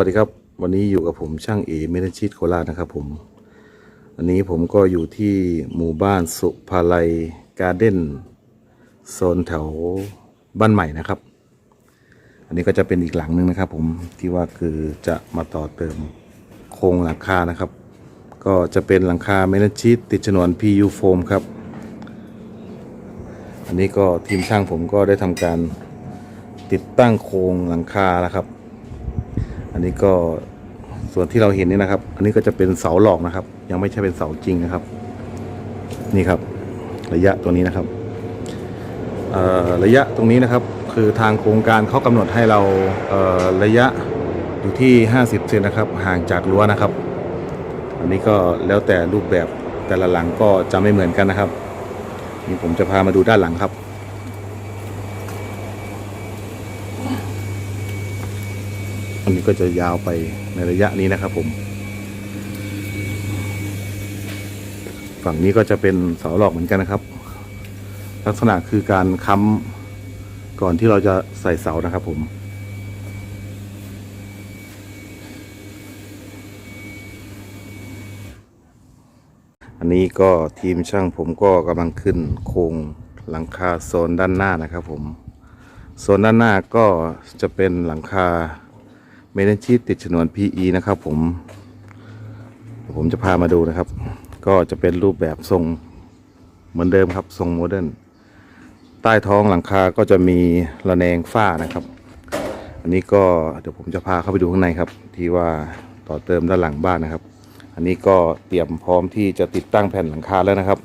สวัสดีครับ วันนี้อยู่กับผมช่างเอเมทัลชีตโคราชนะครับผมอันนี้ผมก็อยู่ที่หมู่บ้านสุภาลัยการ์เด้นโซนแถวบ้านใหม่นะครับ อันนี้ก็จะเป็นอีกหลังหนึ่งนะครับ ผมที่ว่าคือจะมาต่อเติมโครงหลังคานะครับ ก็จะเป็นหลังคาเมทัลชีตติดฉนวน PU โฟมครับ อันนี้ก็ทีมช่างผมก็ได้ทำการติดตั้งโครงหลังคาแล้วครับ อันนี้ก็ส่วนที่เราเห็นนี่นะครับ อันนี้ก็จะเป็นเสาหลอกนะครับ ยังไม่ใช่เป็นเสาจริงนะครับ นี่ครับ ระยะตัวนี้นะครับระยะตรงนี้นะครับ คือทางโครงการเขากำหนดให้เราเระยะอยู่ที่ 50เซนนะครับ ห่างจากรั้วนะครับ อันนี้ก็แล้วแต่รูปแบบแต่ละหลังก็จะไม่เหมือนกันนะครับนี่ผมจะพามาดูด้านหลังครับ อันนี้ก็จะยาวไปในระยะนี้นะครับผม ฝั่งนี้ก็จะเป็นเสาหลอกเหมือนกันนะครับ ลักษณะคือการค้ำก่อนที่เราจะใส่เสานะครับผมอันนี้ก็ทีมช่างผมก็กำลังขึ้นโครงหลังคาโซนด้านหน้านะครับผม โซนด้านหน้าก็จะเป็นหลังคา มทัลชีตติดฉนวน PE นะครับผมผมจะพามาดูนะครับ ก็จะเป็นรูปแบบทรงเหมือนเดิมครับ ทรงโมเดิร์นใต้ท้องหลังคาก็จะมีระแนงฝ้านะครับ อันนี้ก็เดี๋ยวผมจะพาเข้าไปดูข้างในครับ ที่ว่าต่อเติมด้านหลังบ้านนะครับ อันนี้ก็เตรียมพร้อมที่จะติดตั้งแผ่นหลังคาแล้วนะครับ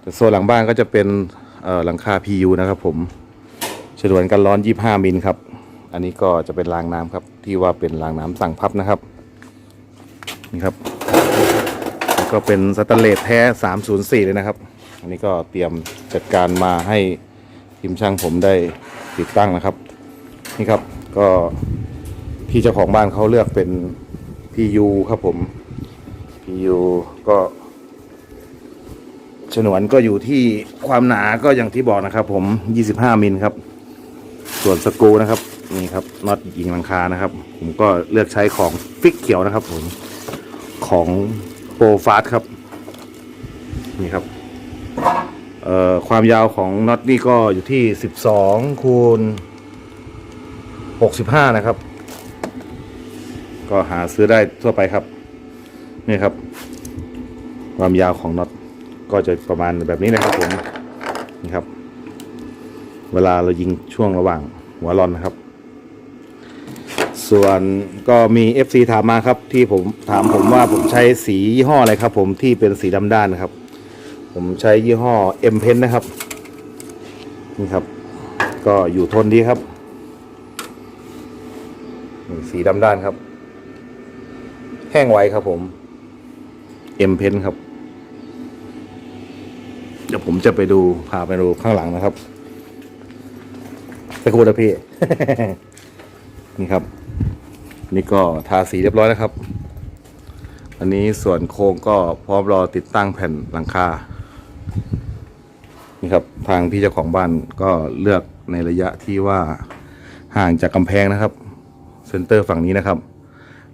แต่โซนหลังบ้านก็จะเป็นเอ่อหลังคา PU นะครับ ผมฉนวนกันร้อน 25 มิลครับ อันนี้ก็จะเป็นรางน้ำครับ ที่ว่าเป็นรางน้ำสั่งพับนะครับ นี่ครับแล้วก็เป็นสแตนเลสแท้ 304 เลยนะครับ อันนี้ก็เตรียมจัดการมาให้ทีมช่างผมได้ติดตั้งนะครับ นี่ครับก็พี่เจ้าของบ้านเขาเลือกเป็น PU ครับผม PU ก็ฉนวนก็อยู่ที่ความหนาก็อย่างที่บอกนะครับผม 25 มิลครับ ส่วนสกูนะครับ นี่ครับน็อตยิงหลังคานะครับ ผมก็เลือกใช้ของฟิกเขียวนะครับ ผมของโปรฟาสครับ นี่ครับเอ่อความยาวของน็อตนี่ก็อยู่ที่ 12 คูณ 65 นะครับ ก็หาซื้อได้ทั่วไปครับ นี่ครับ ความยาวของน็อตก็จะประมาณแบบนี้นะครับผม นี่ครับ เวลาเรายิงช่วงระหว่างหัวรอนนะครับ ส่วนก็มี FC ถามมาครับที่ผมถามผมว่าผมใช้สียี่ห้ออะไรครับ ผมที่เป็นสีดำด้านนะครับ ผมใช้ยี่ห้อ M Pen นะครับนี่ครับ ก็อยู่ทนดีครับ สีดำด้านครับ แห้งไวครับผม M Pen ครับ เดี๋ยวผมจะไปดูพาไปดูข้างหลังนะครับสักครู่นะพี่ นี่ครับ นี่ก็ทาสีเรียบร้อยแล้วครับ อันนี้ส่วนโครงก็พร้อมรอติดตั้งแผ่นหลังคา นี่ครับทางพี่เจ้าของบ้านก็เลือกในระยะที่ว่าห่างจากกำแพงนะครับ เซนเตอร์ฝั่งนี้นะครับ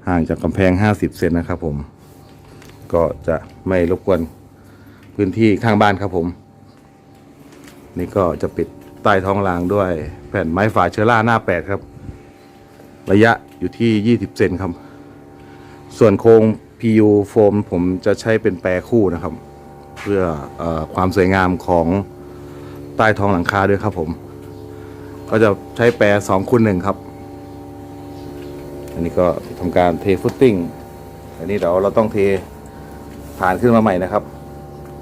ห่างจากกำแพง 50 เซนนะครับผม ก็จะไม่รบกวนพื้นที่ข้างบ้านครับผม นี่ก็จะปิดใต้ท้องรางด้วยแผ่นไม้ฝาเชื้อราหน้าแปดครับ ระยะอยู่ที่ 20 เซนครับ ส่วนโครง PU โฟมผมจะใช้เป็นแปรคู่นะครับ เพื่อออความสวยงามของใต้ท้องหลังคาด้วยครับผม ก็จะใช้แปร2คูณหนึ่งครับ อันนี้ก็ทำการเทฟุตติ้ง อันนี้เดี๋ยวเราต้องเทฐานขึ้นมาใหม่นะครับ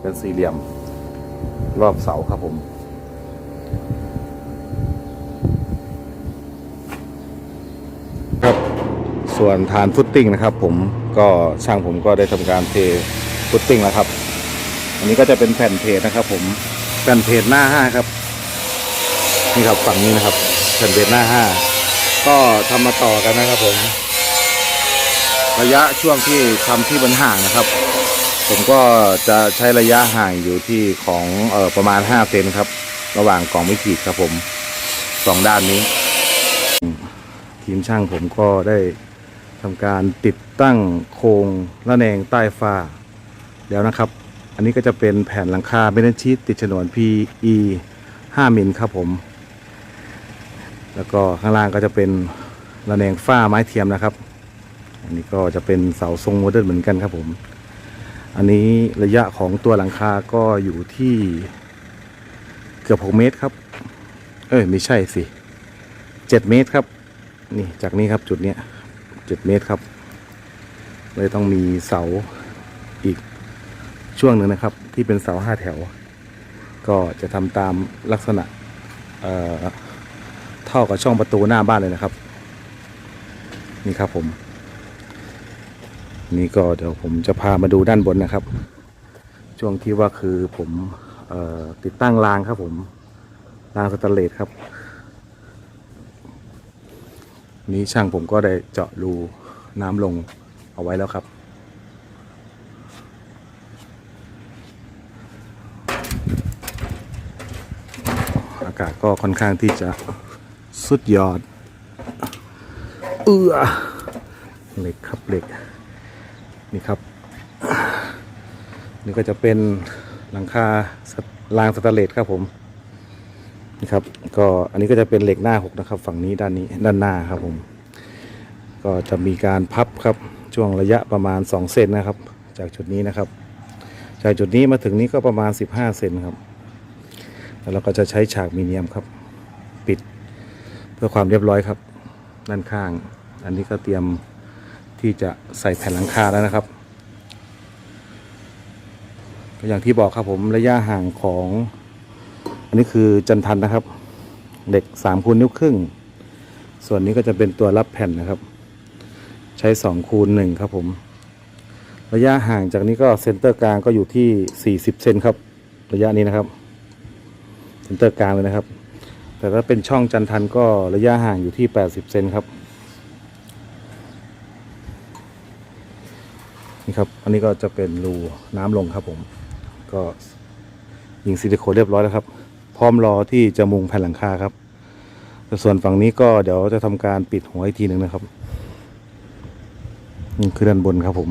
เป็นสี่เหลี่ยมรอบเสาครับผม ครับ ส่วนฐานฟุตติ้งนะครับผมก็ช่างผมก็ได้ทำการเทฟุตติ้งแล้วครับ อันนี้ก็จะเป็นแผ่นเพจนะครับ ผมแผ่นเพจหน้าห้าครับนี่ครับฝั่งนี้นะครับแผ่นเพจหน้าห้าก็ทำมาต่อกันนะครับผม ระยะช่วงที่ทำที่มันห่างนะครับ ผมก็จะใช้ระยะห่างอยู่ที่ของเออประมาณ5เซนครับ ระหว่างกล่องไม่ขีดครับผมสองด้านนี้ ทีมช่างผมก็ได้ ทำการติดตั้งโครงระแนงใต้ฟ้าแล้วนะครับ อันนี้ก็จะเป็นแผ่นหลังคาเบนชีตติดฉนวน PE 5มิลครับผม แล้วก็ข้างล่างก็จะเป็นระแนงฝ้าไม้เทียมนะครับ อันนี้ก็จะเป็นเสาทรงโมเดิร์นเหมือนกันครับผม อันนี้ระยะของตัวหลังคาก็อยู่ที่เกือบ 6 เมตรครับ เอ้ยไม่ใช่สิ 7 เมตรครับ นี่จากนี้ครับจุดเนี้ย 7 เมตรครับ เลยต้องมีเสาอีกช่วงหนึ่งนะครับ ที่เป็นเสาห้าแถว ก็จะทำตามลักษณะเอ่อเท่ากับช่องประตูหน้าบ้านเลยนะครับ นี่ครับผม นี่ก็เดี๋ยวผมจะพามาดูด้านบนนะครับ ช่วงที่ว่าคือผมออติดตั้งรางครับผมรางสแตนเลสครับ นี้ช่างผมก็ได้เจาะรูน้ำลงเอาไว้แล้วครับ อากาศก็ค่อนข้างที่จะสุดยอด เอือเหล็กครับเหล็ก นี่ครับ นี่ก็จะเป็นหลังคารางสแตนเลสครับผม นี่ครับก็อันนี้ก็จะเป็นเหล็กหน้าหกนะครับ ฝั่งนี้ด้านนี้ด้านหน้าครับผม ก็จะมีการพับครับช่วงระยะประมาณ 2 เซนนะครับ จากจุดนี้นะครับ จากจุดนี้มาถึงนี้ก็ประมาณ 15 เซนครับ แล้วเราก็จะใช้ฉากมีเนียมครับ ปิดเพื่อความเรียบร้อยครับ ด้านข้าง อันนี้ก็เตรียมที่จะใส่แผ่นหลังคาแล้วนะครับอย่างที่บอกครับผมระยะห่างของ อันนี้คือจันทันนะครับเหล็ก3คูณนิ้วครึ่ง ส่วนนี้ก็จะเป็นตัวรับแผ่นนะครับ ใช้2คูณ1ครับผม ระยะห่างจากนี้ก็เซนเตอร์กลางก็อยู่ที่40เซนครับ ระยะนี้นะครับเซนเตอร์กลางเลยนะครับ แต่ถ้าเป็นช่องจันทันก็ระยะห่างอยู่ที่80เซนครับนี่ครับ อันนี้ก็จะเป็นรูน้ำลงครับผม ก็ยิงซิลิโคนเรียบร้อยแล้วครับ ร้อมรอที่จะมุงแผ่นหลังคาครับส่วนฝั่งนี้ก็เดี๋ยวจะทำการปิดหัวอีกทีหนึ่งนะครับนี่คือด้านบนครับผม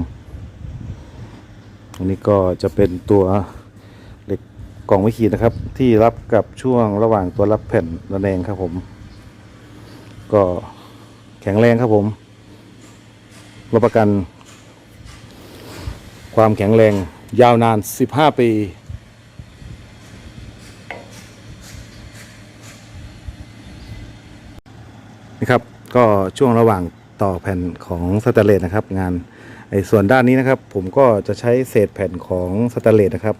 อันนี้ก็จะเป็นตัวเหล็กกล่องไว้ขีดนะครับ ที่รับกับช่วงระหว่างตัวรับแผ่นระแนงครับผม ก็แข็งแรงครับผมรับประกัน ความแข็งแรงยาวนาน 15 ปี นะครับก็ช่วงระหว่างต่อแผ่นของสแตนเลสนะครับ งานไอ้ส่วนด้านนี้นะครับ ผมก็จะใช้เศษแผ่นของสแตนเลสนะครับ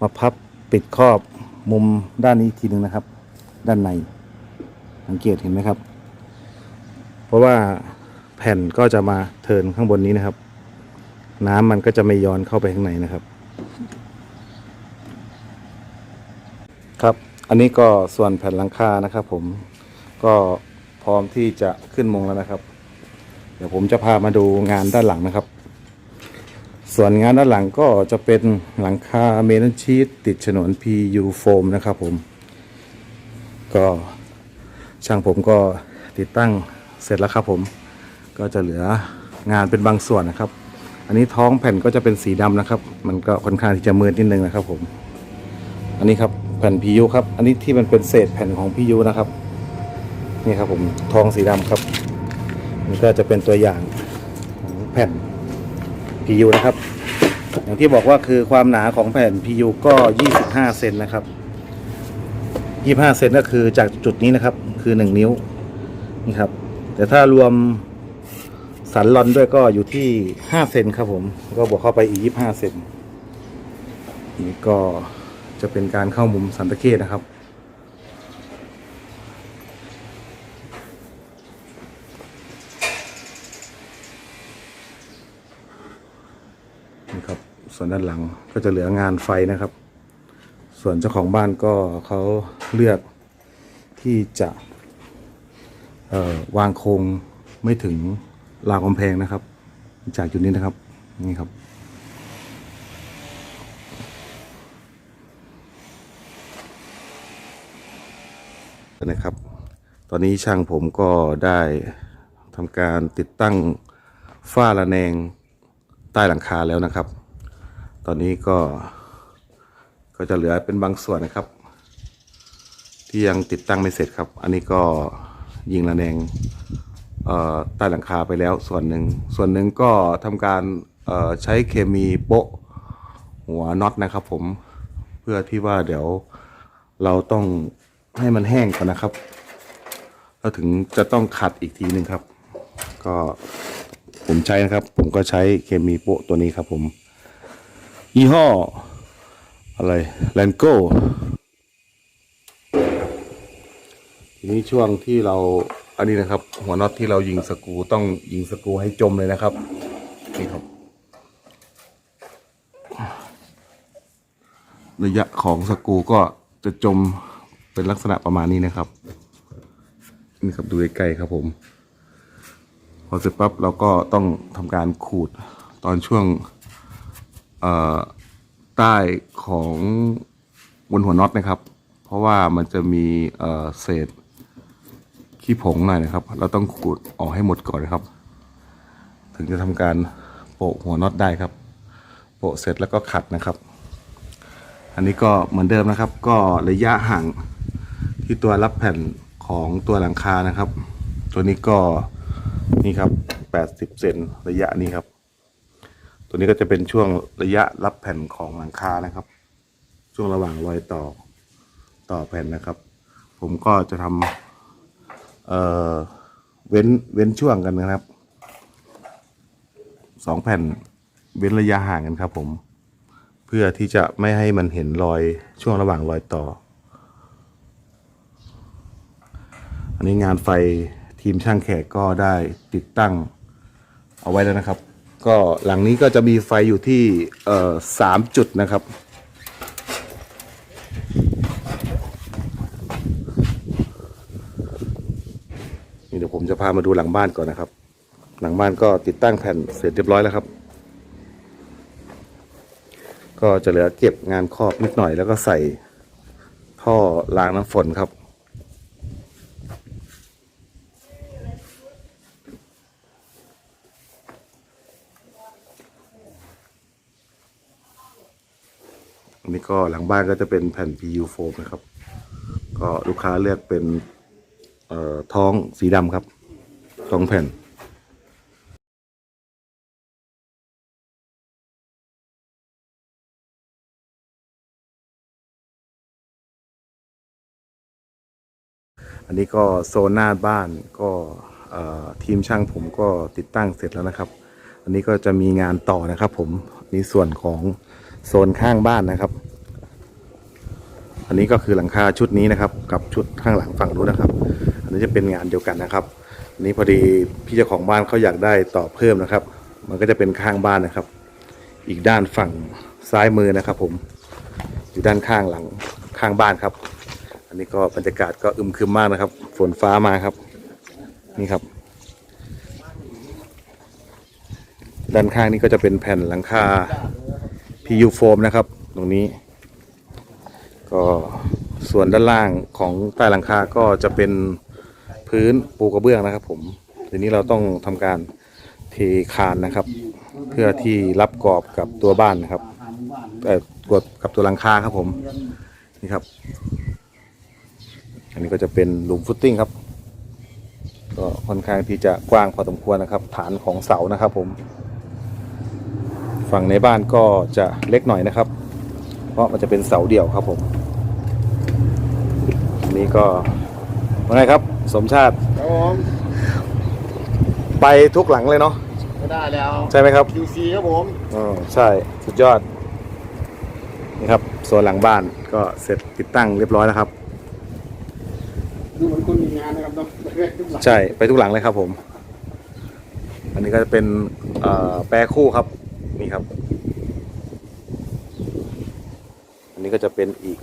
มาพับปิดครอบมุมด้านนี้อีกทีหนึ่งนะครับ ด้านในสังเกตเห็นไหมครับ เพราะว่าแผ่นก็จะมาเทินข้างบนนี้นะครับ น้ำมันก็จะไม่ย้อนเข้าไปข้างในนะครับ ครับ อันนี้ก็ส่วนแผ่นหลังคานะครับ ผมก็ ร้อมที่จะขึ้นมุงแล้วนะครับ เดี๋ยวผมจะพามาดูงานด้านหลังนะครับ ส่วนงานด้านหลังก็จะเป็นหลังคาเมทัลชีตติดฉนวน PU โฟมนะครับผม ก็ช่างผมก็ติดตั้งเสร็จแล้วครับผม ก็จะเหลืองานเป็นบางส่วนนะครับ อันนี้ท้องแผ่นก็จะเป็นสีดำนะครับ มันก็ค่อนข้างที่จะมืดนิดนึงนะครับผม อันนี้ครับแผ่น PU ครับ อันนี้ที่มันเป็นเศษแผ่นของ PU นะครับ นี่ครับผมทองสีดำครับนี่ก็จะเป็นตัวอย่างของแผ่น PU นะครับ อย่างที่บอกว่าคือความหนาของแผ่น PU ก็ 25 เซนนะครับ 25 เซนก็คือจากจุดนี้นะครับคือ 1 นิ้วนี่ครับ แต่ถ้ารวมสันลอนด้วยก็อยู่ที่ 5 เซนครับผม ก็บวกเข้าไปอีก 25 เซนนี่ก็จะเป็นการเข้ามุมสันตะเขตนะครับ นี่ครับ ส่วนด้านหลังก็จะเหลืองานไฟนะครับ ส่วนเจ้าของบ้านก็เขาเลือกที่จะวางโครงไม่ถึงราวกำแพงนะครับ จากจุดนี้นะครับนี่ครับ นะครับ ตอนนี้ช่างผมก็ได้ทำการติดตั้งฝ้าระแนงใต้หลังคาแล้วนะครับ ตอนนี้ก็ก็จะเหลือเป็นบางส่วนนะครับ ที่ยังติดตั้งไม่เสร็จครับ อันนี้ก็ยิงระแนงใต้หลังคาไปแล้วส่วนหนึ่งส่วนหนึ่งก็ทำการใช้เคมีโปะหัวน็อตนะครับ ผมเพื่อที่ว่าเดี๋ยวเราต้องให้มันแห้งก่อนนะครับเราถึงจะต้องขัดอีกทีหนึ่งครับ ก็ผมใช้นะครับ ผมก็ใช้เคมีโปะตัวนี้ครับผม ยี่ห้อ อะไรแลนโก้ทีนี้ช่วงที่เราอันนี้นะครับ หัวน็อตที่เรายิงสกูต้องยิงสกูให้จมเลยนะครับนี่ครับ ระยะของสกูก็จะจมเป็นลักษณะประมาณนี้นะครับ นี่ครับดูใกล้ๆครับผม พอเสร็จปั๊บเราก็ต้องทำการขูดตอนช่วง ใต้ของบนหัวน็อตนะครับ เพราะว่ามันจะมีเศษขี้ผงหน่อยนะครับ เราต้องขูดออกให้หมดก่อนนะครับ ถึงจะทำการโปะหัวน็อตได้ครับ โปะเสร็จแล้วก็ขัดนะครับ อันนี้ก็เหมือนเดิมนะครับ ก็ระยะห่างที่ตัวรับแผ่นของตัวหลังคานะครับ ตัวนี้ก็นี่ครับ 80 เซนระยะนี้ครับ ตัวนี้ก็จะเป็นช่วงระยะรับแผ่นของหลังคานะครับ ช่วงระหว่างรอยต่อต่อแผ่นนะครับ ผมก็จะทำเอ่อเว้นเว้นช่วงกันนะครับสองแผ่นเว้นระยะห่างกันครับผม เพื่อที่จะไม่ให้มันเห็นรอยช่วงระหว่างรอยต่อ อันนี้งานไฟทีมช่างแขกก็ได้ติดตั้งเอาไว้แล้วนะครับ ก็หลังนี้ก็จะมีไฟอยู่ที่สามจุดนะครับ นี่เดี๋ยวผมจะพามาดูหลังบ้านก่อนนะครับ หลังบ้านก็ติดตั้งแผ่นเสร็จเรียบร้อยแล้วครับ ก็จะเหลือเก็บงานครอบนิดหน่อยแล้วก็ใส่ท่อล้างน้ำฝนครับ นนี้ก็หลังบ้านก็จะเป็นแผ่น PU โฟมนะครับ ก็ลูกค้าเลือกเป็นเอ่อท้องสีดำครับท้องแผ่นอันนี้ก็โซนหน้าบ้านก็ทีมช่างผมก็ติดตั้งเสร็จแล้วนะครับ อันนี้ก็จะมีงานต่อนะครับผมนี่ส่วนของ โซนข้างบ้านนะครับ อันนี้ก็คือหลังคาชุดนี้นะครับ กับชุดข้างหลังฝั่งนู้นนะครับ อันนี้จะเป็นงานเดียวกันนะครับอันนี้พอดีพี่เจ้าของบ้านเขาอยากได้ต่อเพิ่มนะครับ มันก็จะเป็นข้างบ้านนะครับ อีกด้านฝั่งซ้ายมือนะครับ ผมอยู่ด้านข้างหลังข้างบ้านครับ อันนี้ก็บรรยากาศก็อึมครึมมากนะครับ ฝนฟ้ามาครับ นี่ครับ ด้านข้างนี้ก็จะเป็นแผ่นหลังคา PU โฟมนะครับ ตรงนี้ ก็ส่วนด้านล่างของใต้หลังคาก็จะเป็นพื้นปูกระเบื้องนะครับ ผมทีนี้เราต้องทำการเทคานนะครับ เพื่อที่รับกรอบกับตัวบ้านนะครับเอ่อกดกับตัวหลังคาครับผมนี่ครับ อันนี้ก็จะเป็นหลุมฟุตติ้งครับ ก็ค่อนข้างที่จะกว้างพอสมควรนะครับ ฐานของเสานะครับผม ฝั่งในบ้านก็จะเล็กหน่อยนะครับ เพราะมันจะเป็นเสาเดี่ยวครับผมอันนี้ก็ว่าไงครับสมชาติครับผมไปทุกหลังเลยเนาะก็ได้แล้ว ใช่ไหมครับ QC ครับผมอ๋อใช่สุดยอดนี่ครับโซนหลังบ้านก็เสร็จติดตั้งเรียบร้อยแล้วครับดูเหมือนคนมีงานนะครับเนาะเรื่อยๆทุกหลังใช่ไปทุกหลังเลยครับผม อันนี้ก็จะเป็นเอ่อแปรคู่ครับ นี่ครับ อันนี้ก็จะเป็นอีก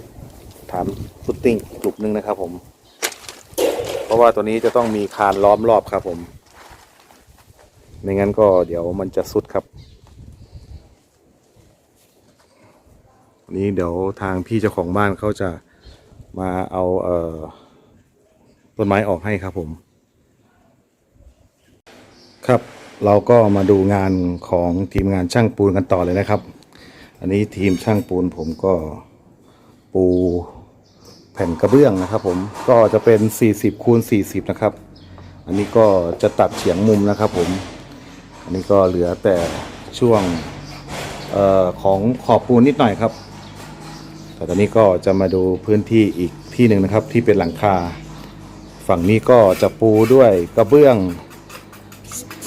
ฐานฟุตติ้งกลุ่มหนึ่งนะครับ ผม เพราะว่าตัวนี้จะต้องมีคานล้อมรอบครับ ผมไม่งั้นก็เดี๋ยวมันจะสุดครับนนี้เดี๋ยวทางพี่เจ้าของบ้านเขาจะมาเอาเอ่อต้นไม้ออกให้ครับผม ครับ เราก็มาดูงานของทีมงานช่างปูนกันต่อเลยนะครับ อันนี้ทีมช่างปูนผมก็ปูแผ่นกระเบื้องนะครับ ผมก็จะเป็น 40คูณ40 นะครับ อันนี้ก็จะตัดเฉียงมุมนะครับ ผม อันนี้ก็เหลือแต่ช่วงออของขอบปูนนิดหน่อยครับ แต่ตอนนี้ก็จะมาดูพื้นที่อีกที่หนึ่งนะครับ ที่เป็นหลังคา ฝั่งนี้ก็จะปูด้วยกระเบื้อง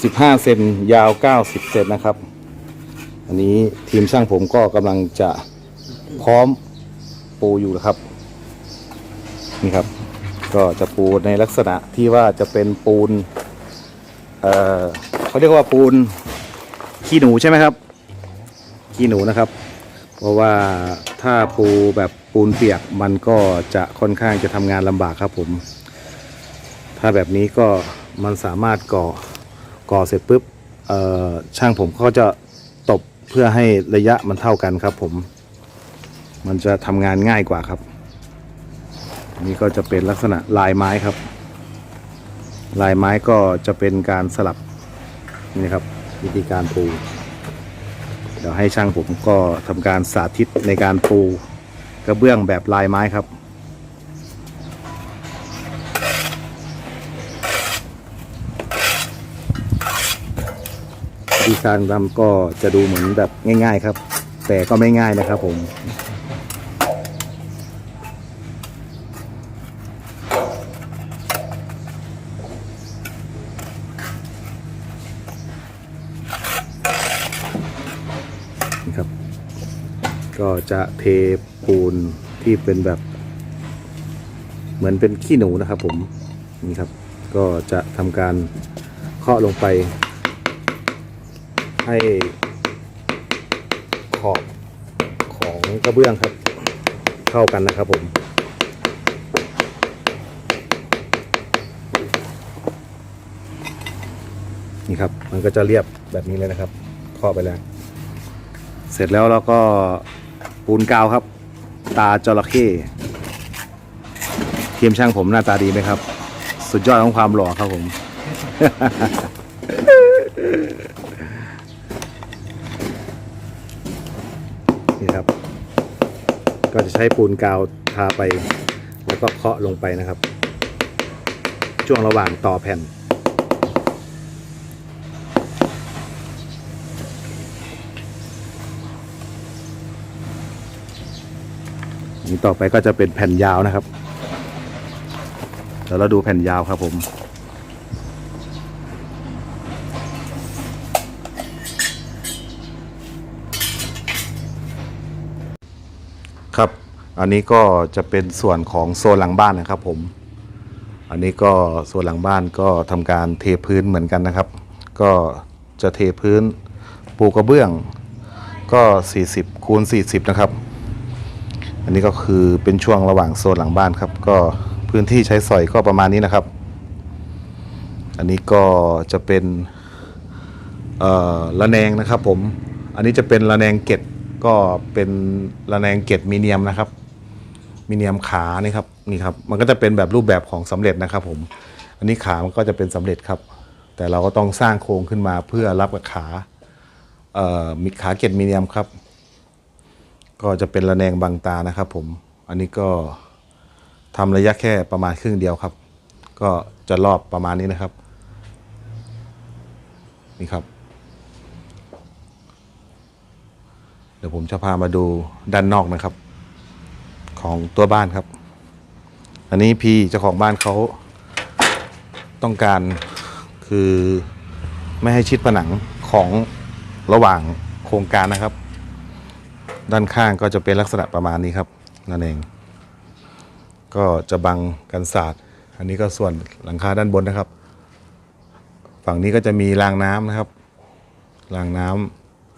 15เซนยาว90เซนนะครับ อันนี้ทีมช่างผมก็กำลังจะพร้อมปูอยู่นะครับ นี่ครับ ก็จะปูในลักษณะที่ว่าจะเป็นปูน เอ่อเขาเรียกว่าปูนขี้หนูใช่ไหมครับ ขี้หนูนะครับ เพราะว่าถ้าปูแบบปูนเปียกมันก็จะค่อนข้างจะทำงานลำบากครับผม ถ้าแบบนี้ก็มันสามารถก่อ ก่อเสร็จปุ๊บช่างผมก็จะตบเพื่อให้ระยะมันเท่ากันครับ ผม มันจะทำงานง่ายกว่าครับ นี่ก็จะเป็นลักษณะลายไม้ครับ ลายไม้ก็จะเป็นการสลับนี่ครับ วิธีการปู เดี๋ยวให้ช่างผมก็ทำการสาธิตในการปูกระเบื้องแบบลายไม้ครับ ธีการทำก็จะดูเหมือนแบบง่าย ๆครับ แต่ก็ไม่ง่ายนะครับผมนี่ครับ ก็จะเทปูนที่เป็นแบบ เหมือนเป็นขี้หนูนะครับผมนี่ครับ ก็จะทำการเคาะลงไป ให้ขอบของกระเบื้องครับเข้ากันนะครับผมนี่ครับมันก็จะเรียบแบบนี้เลยนะครับเคาะไปแล้ว เสร็จแล้วเราก็ปูนกาวครับ ตาจระเข้ทีมช่างผมหน้าตาดีไหมครับ สุดยอดของความหล่อครับผม นี่ครับ ก็จะ ใช้ปูนกาวทาไป แล้วก็เคาะลงไปนะครับ ช่วงระหว่างต่อแผ่น นี่ต่อไปก็จะเป็นแผ่นยาวนะครับเดี๋ยวเราดูแผ่นยาวครับผม ครับ อันนี้ก็จะเป็นส่วนของโซนหลังบ้านนะครับ ผม อันนี้ก็ส่วนหลังบ้านก็ทำการเทพื้นเหมือนกันนะครับ ก็จะเทพื้นปูกระเบื้อง ก็ 40คูณ40 นะครับ อันนี้ก็คือเป็นช่วงระหว่างโซนหลังบ้านครับ ก็พื้นที่ใช้สอยก็ประมาณนี้นะครับ อันนี้ก็จะเป็นระแนงนะครับผม อันนี้จะเป็นระแนงเกตก็เป็นระแนงเกตมีเนียมนะครับ มีเนียมขานี่ครับนี่ครับมันก็จะเป็นแบบรูปแบบของสำเร็จนะครับผมอันนี้ขามันก็จะเป็นสำเร็จครับ แต่เราก็ต้องสร้างโครงขึ้นมาเพื่อรับกับขาเอ่อมีขาเกตมีเนียมครับ ก็จะเป็นระแนงบางตานะครับ ผมอันนี้ก็ทำระยะแค่ประมาณครึ่งเดียวครับ ก็จะรอบประมาณนี้นะครับนี่ครับเดี๋ยวผมจะพามาดูด้านนอกนะครับ ของตัวบ้านครับ อันนี้พี่เจ้าของบ้านเขาต้องการคือไม่ให้ชิดผนังของระหว่างโครงการนะครับ ด้านข้างก็จะเป็นลักษณะประมาณนี้ครับนั่นเอง ก็จะบังกันศาสตร์ อันนี้ก็ส่วนหลังคาด้านบนนะครับ ฝั่งนี้ก็จะมีรางน้ำนะครับรางน้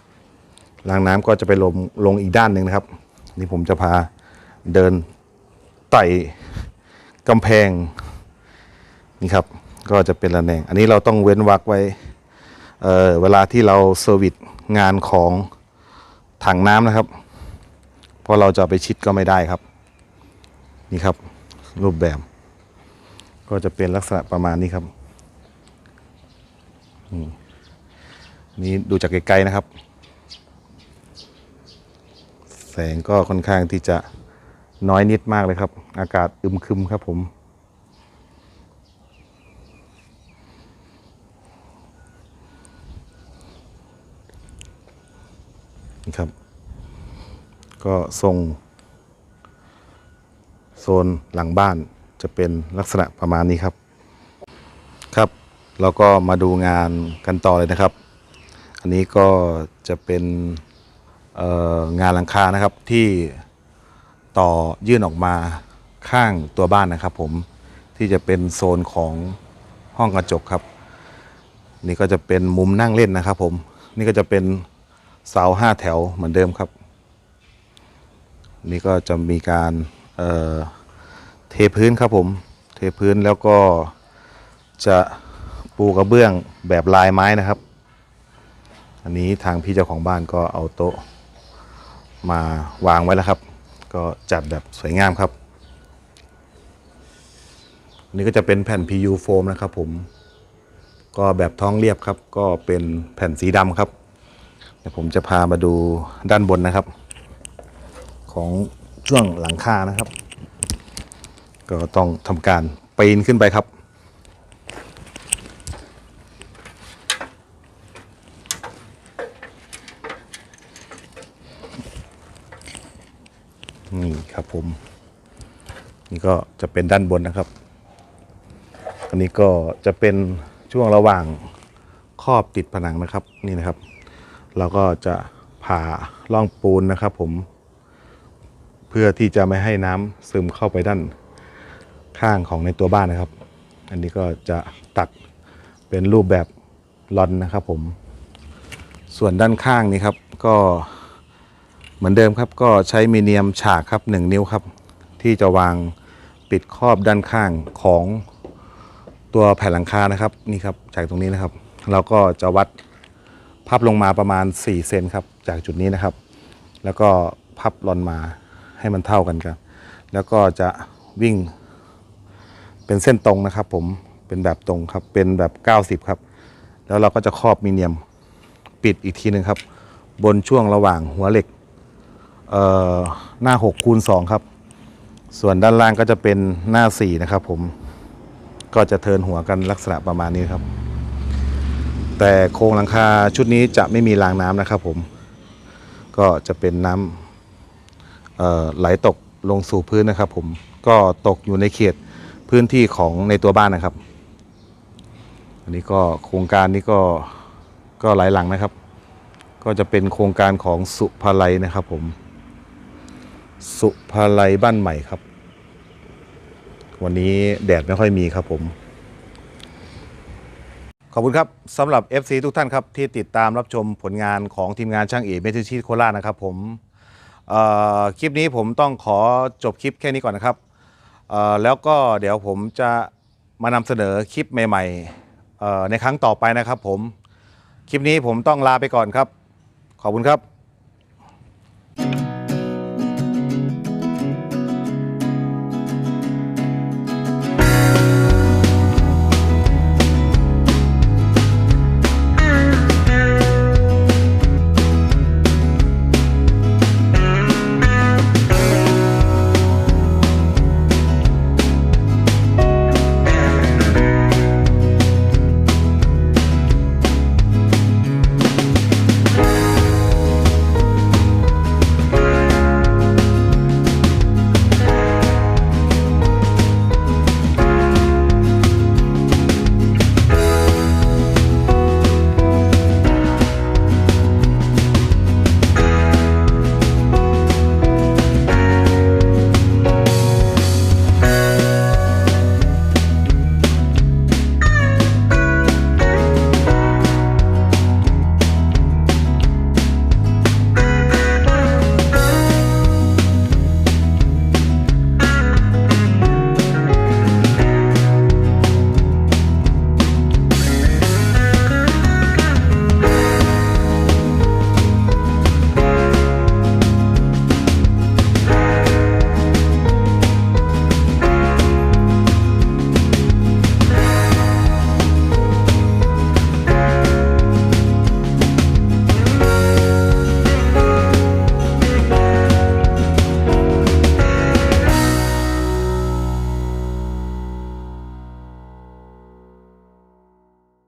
ำรางน้ำก็จะไปลงลงอีกด้านหนึ่งนะครับ นี่ผมจะพา เดินไต่กำแพงนี่ครับก็จะเป็นระแนง อันนี้เราต้องเว้นวักไว้เเวลาที่เราเซอร์วิสงานของถังน้ำนะครับ เพราะเราจะไปชิดก็ไม่ได้ครับ นี่ครับรูปแบบ ก็จะเป็นลักษณะประมาณนี้ครับนี่ดูจากไกลๆนะครับ แสงก็ค่อนข้างที่จะ น้อยนิดมากเลยครับ อากาศอึมครึมครับผมนะครับ ก็ทรงโซนหลังบ้านจะเป็นลักษณะประมาณนี้ครับครับแล้วก็มาดูงานกันต่อเลยนะครับ อันนี้ก็จะเป็นงานหลังคานะครับที่ ต่อยื่นออกมาข้างตัวบ้านนะครับผมที่จะเป็นโซนของห้องกระจกครับ นี่ก็จะเป็นมุมนั่งเล่นนะครับผมนี่ก็จะเป็นเสาห้าแถวเหมือนเดิมครับ นี่ก็จะมีการเเทพื้นครับผม เทพื้นแล้วก็จะปูกระเบื้องแบบลายไม้นะครับ อันนี้ทางพี่เจ้าของบ้านก็เอาโต๊ะมาวางไว้แล้วครับ ก็จัดแบบสวยงามครับอันนี้ก็จะเป็นแผ่น PU โฟมนะครับผมก็แบบท้องเรียบครับ ก็เป็นแผ่นสีดำครับเดี๋ยวผมจะพามาดูด้านบนนะครับ ของช่วงหลังคานะครับ ก็ต้องทำการปีนขึ้นไปครับ นี่ครับผม นี่ก็จะเป็นด้านบนนะครับ อันนี้ก็จะเป็นช่วงระหว่างครอบติดผนังนะครับนี่นะครับ เราก็จะผ่าร่องปูนนะครับ ผม เพื่อที่จะไม่ให้น้ำซึมเข้าไปด้านข้างของในตัวบ้านนะครับ อันนี้ก็จะตัดเป็นรูปแบบลอนนะครับ ผม ส่วนด้านข้างนี้ครับ ก็ เหมือนเดิมครับก็ใช้มีเนียมฉากครับ 1 นิ้วครับ ที่จะวางปิดครอบด้านข้างของตัวแผ่นหลังคานะครับนี่ครับจากตรงนี้นะครับ เราก็จะวัดพับลงมาประมาณ 4 เซนครับ จากจุดนี้นะครับ แล้วก็พับลอนมาให้มันเท่ากันครับ แล้วก็จะวิ่งเป็นเส้นตรงนะครับ ผมเป็นแบบตรงครับเป็นแบบ 90 ครับ แล้วเราก็จะครอบมีเนียมปิดอีกทีหนึ่งครับ บนช่วงระหว่างหัวเหล็ก หน้า 6 คูณ 2 ครับ ส่วนด้านล่างก็จะเป็นหน้า 4 นะครับผมก็จะเทินหัวกันลักษณะประมาณนี้ครับ แต่โครงหลังคาชุดนี้จะไม่มีรางน้ำนะครับผม ก็จะเป็นน้ำไหลตกลงสู่พื้นนะครับผมก็ตกอยู่ในเขตพื้นที่ของในตัวบ้านนะครับ อันนี้ก็โครงการนี้ก็ก็หลายหลังนะครับ ก็จะเป็นโครงการของสุภาลัยนะครับผม สุภาลัยบ้านใหม่ครับ วันนี้แดดไม่ค่อยมีครับผม ขอบคุณครับสำหรับ FC ทุกท่านครับที่ติดตามรับชมผลงานของทีมงานช่างเอกเมทิชีตโคราชนะครับผมคลิปนี้ผมต้องขอจบคลิปแค่นี้ก่อนนะครับ แล้วก็เดี๋ยวผมจะมานำเสนอคลิปใหม่ๆในครั้งต่อไปนะครับผม คลิปนี้ผมต้องลาไปก่อนครับ ขอบคุณครับ